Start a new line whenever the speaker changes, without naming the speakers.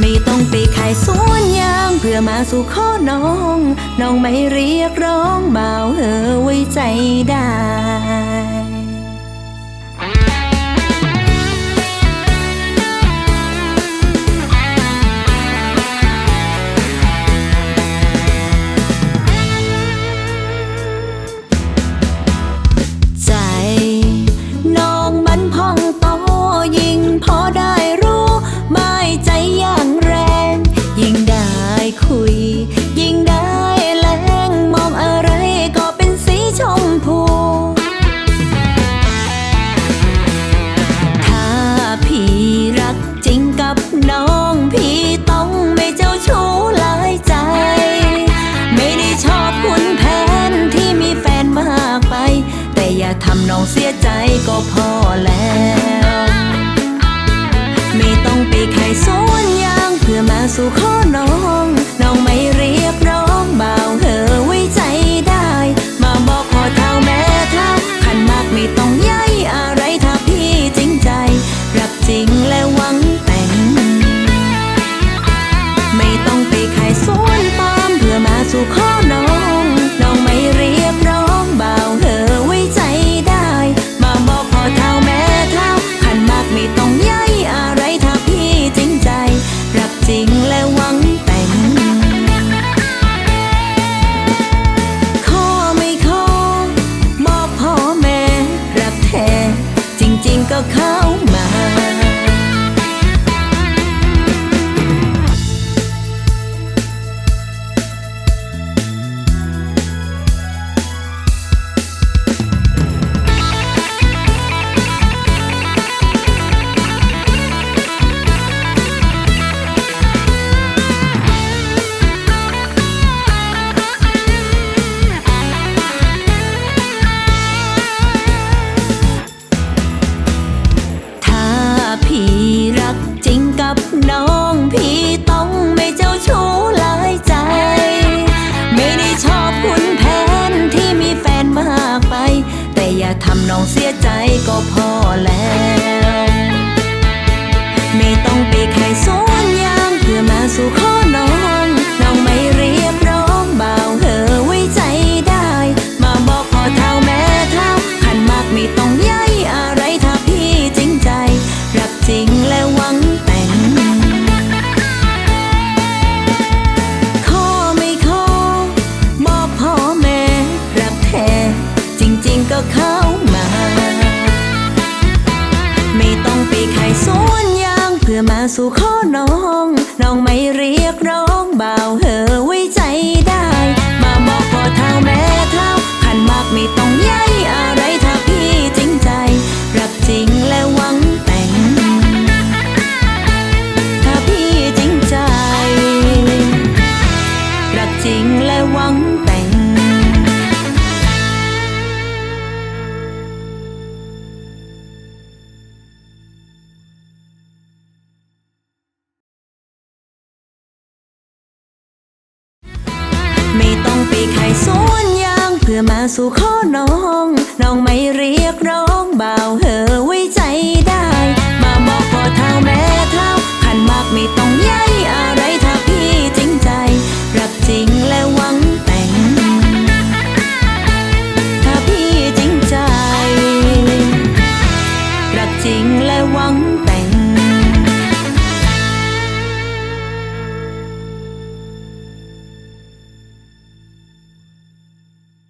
ไม่ต้องไปขายสวนยางเพื่อมาสู่ข้อน้อง น้องไม่เรียกร้องบ่าวเหอไว้ใจได้ ก็พอแล้ว ไม่ต้องไปขายสวนยางเพื่อมาสู่ข้อน้อง อย่าทำน้องเสียใจก็พอแล้ว ไม่ต้องไปขายสวนยางเพื่อมาส ขายสวนยางเพื่อมาสู่ข้อน้อง น้องไม่เรียกร้องบ่าวเหอไว้ใจได้ มาบอกพอเท่าแม่เท่าขันมากไม่ต้องใยอะไรถ้าพี่จริงใจ รักจริงและหวังแต่ง ถ้าพี่จริงใจ รักจริงและหวังแต่ง ขายสวนยางเพื่อมาสู่ข้อน้อง น้องไม่เรียกร้องเบาเหอไว้ใจได้